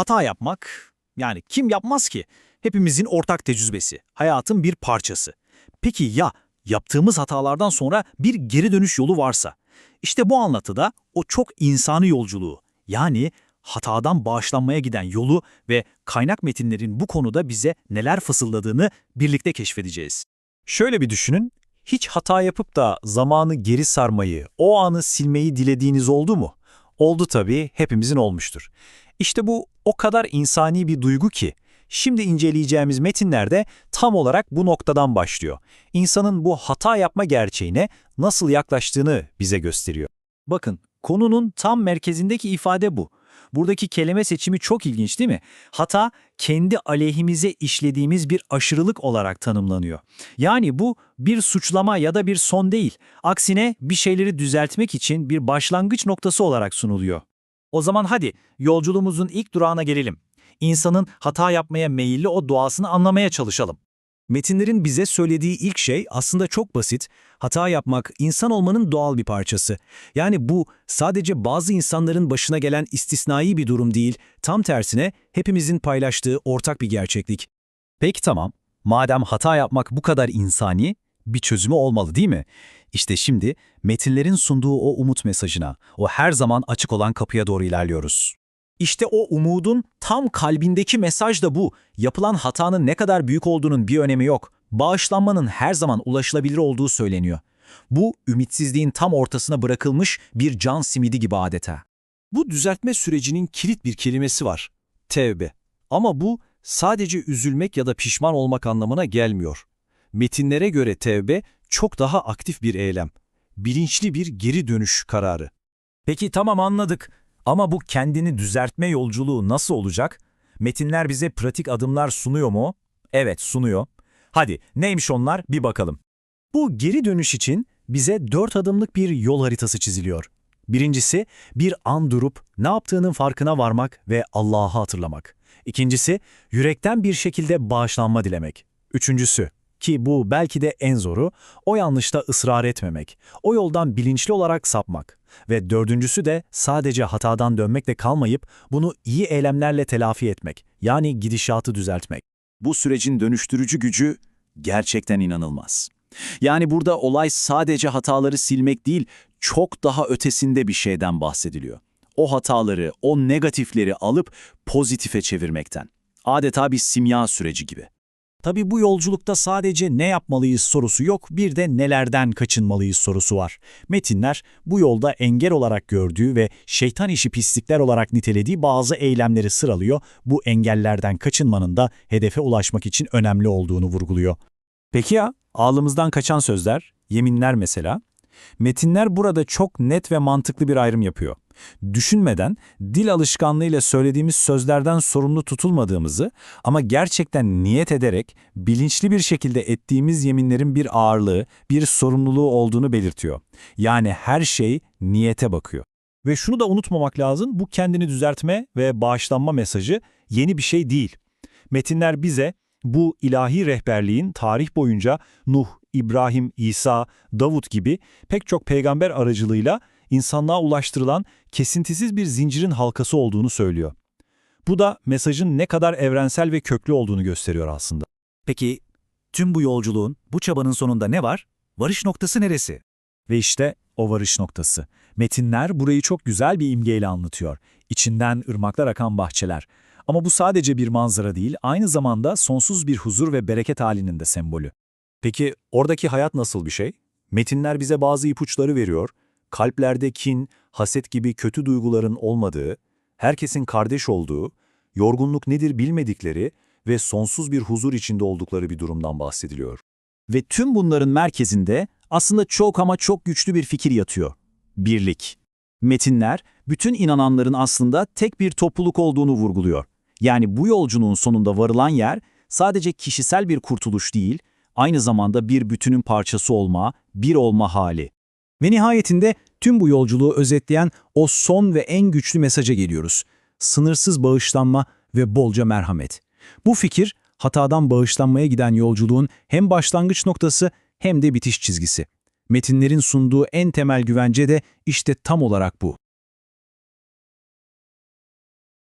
Hata yapmak, yani kim yapmaz ki? Hepimizin ortak tecrübesi, hayatın bir parçası. Peki ya yaptığımız hatalardan sonra bir geri dönüş yolu varsa? İşte bu anlatıda o çok insani yolculuğu, yani hatadan bağışlanmaya giden yolu ve kaynak metinlerin bu konuda bize neler fısıldadığını birlikte keşfedeceğiz. Şöyle bir düşünün, hiç hata yapıp da zamanı geri sarmayı, o anı silmeyi dilediğiniz oldu mu? Oldu tabii, hepimizin olmuştur. İşte bu o kadar insani bir duygu ki, şimdi inceleyeceğimiz metinlerde tam olarak bu noktadan başlıyor. İnsanın bu hata yapma gerçeğine nasıl yaklaştığını bize gösteriyor. Bakın, konunun tam merkezindeki ifade bu. Buradaki kelime seçimi çok ilginç değil mi? Hata, kendi aleyhimize işlediğimiz bir aşırılık olarak tanımlanıyor. Yani bu bir suçlama ya da bir son değil. Aksine bir şeyleri düzeltmek için bir başlangıç noktası olarak sunuluyor. O zaman hadi yolculuğumuzun ilk durağına gelelim. İnsanın hata yapmaya meyilli o doğasını anlamaya çalışalım. Metinlerin bize söylediği ilk şey aslında çok basit. Hata yapmak insan olmanın doğal bir parçası. Yani bu sadece bazı insanların başına gelen istisnai bir durum değil, tam tersine hepimizin paylaştığı ortak bir gerçeklik. Peki tamam, madem hata yapmak bu kadar insani, bir çözümü olmalı değil mi? İşte şimdi metinlerin sunduğu o umut mesajına, o her zaman açık olan kapıya doğru ilerliyoruz. İşte o umudun tam kalbindeki mesaj da bu. Yapılan hatanın ne kadar büyük olduğunun bir önemi yok. Bağışlanmanın her zaman ulaşılabilir olduğu söyleniyor. Bu, ümitsizliğin tam ortasına bırakılmış bir can simidi gibi adeta. Bu düzeltme sürecinin kilit bir kelimesi var. Tevbe. Ama bu sadece üzülmek ya da pişman olmak anlamına gelmiyor. Metinlere göre tevbe çok daha aktif bir eylem. Bilinçli bir geri dönüş kararı. Peki tamam anladık. Ama bu kendini düzeltme yolculuğu nasıl olacak? Metinler bize pratik adımlar sunuyor mu? Evet sunuyor. Hadi neymiş onlar bir bakalım. Bu geri dönüş için bize dört adımlık bir yol haritası çiziliyor. Birincisi bir an durup ne yaptığının farkına varmak ve Allah'ı hatırlamak. İkincisi yürekten bir şekilde bağışlanma dilemek. Üçüncüsü ki bu belki de en zoru, o yanlışta ısrar etmemek, o yoldan bilinçli olarak sapmak. Ve dördüncüsü de sadece hatadan dönmekle kalmayıp bunu iyi eylemlerle telafi etmek, yani gidişatı düzeltmek. Bu sürecin dönüştürücü gücü gerçekten inanılmaz. Yani burada olay sadece hataları silmek değil, çok daha ötesinde bir şeyden bahsediliyor. O hataları, o negatifleri alıp pozitife çevirmekten. Adeta bir simya süreci gibi. Tabii bu yolculukta sadece ne yapmalıyız sorusu yok, bir de nelerden kaçınmalıyız sorusu var. Metinler bu yolda engel olarak gördüğü ve şeytan işi pislikler olarak nitelediği bazı eylemleri sıralıyor. Bu engellerden kaçınmanın da hedefe ulaşmak için önemli olduğunu vurguluyor. Peki ya ağlımızdan kaçan sözler, yeminler mesela? Metinler burada çok net ve mantıklı bir ayrım yapıyor. Düşünmeden, dil alışkanlığıyla söylediğimiz sözlerden sorumlu tutulmadığımızı ama gerçekten niyet ederek, bilinçli bir şekilde ettiğimiz yeminlerin bir ağırlığı, bir sorumluluğu olduğunu belirtiyor. Yani her şey niyete bakıyor. Ve şunu da unutmamak lazım, bu kendini düzeltme ve bağışlanma mesajı yeni bir şey değil. Metinler bize bu ilahi rehberliğin tarih boyunca Nuh, İbrahim, İsa, Davut gibi pek çok peygamber aracılığıyla insanlığa ulaştırılan kesintisiz bir zincirin halkası olduğunu söylüyor. Bu da mesajın ne kadar evrensel ve köklü olduğunu gösteriyor aslında. Peki tüm bu yolculuğun, bu çabanın sonunda ne var? Varış noktası neresi? Ve işte o varış noktası. Metinler burayı çok güzel bir imgeyle anlatıyor. İçinden ırmaklar akan bahçeler. Ama bu sadece bir manzara değil, aynı zamanda sonsuz bir huzur ve bereket halinin de sembolü. Peki oradaki hayat nasıl bir şey? Metinler bize bazı ipuçları veriyor. Kalplerde kin, haset gibi kötü duyguların olmadığı, herkesin kardeş olduğu, yorgunluk nedir bilmedikleri ve sonsuz bir huzur içinde oldukları bir durumdan bahsediliyor. Ve tüm bunların merkezinde aslında çok ama çok güçlü bir fikir yatıyor. Birlik. Metinler, bütün inananların aslında tek bir topluluk olduğunu vurguluyor. Yani bu yolculuğun sonunda varılan yer sadece kişisel bir kurtuluş değil, aynı zamanda bir bütünün parçası olma, bir olma hali. Ve nihayetinde tüm bu yolculuğu özetleyen o son ve en güçlü mesaja geliyoruz. Sınırsız bağışlanma ve bolca merhamet. Bu fikir, hatadan bağışlanmaya giden yolculuğun hem başlangıç noktası hem de bitiş çizgisi. Metinlerin sunduğu en temel güvence de işte tam olarak bu.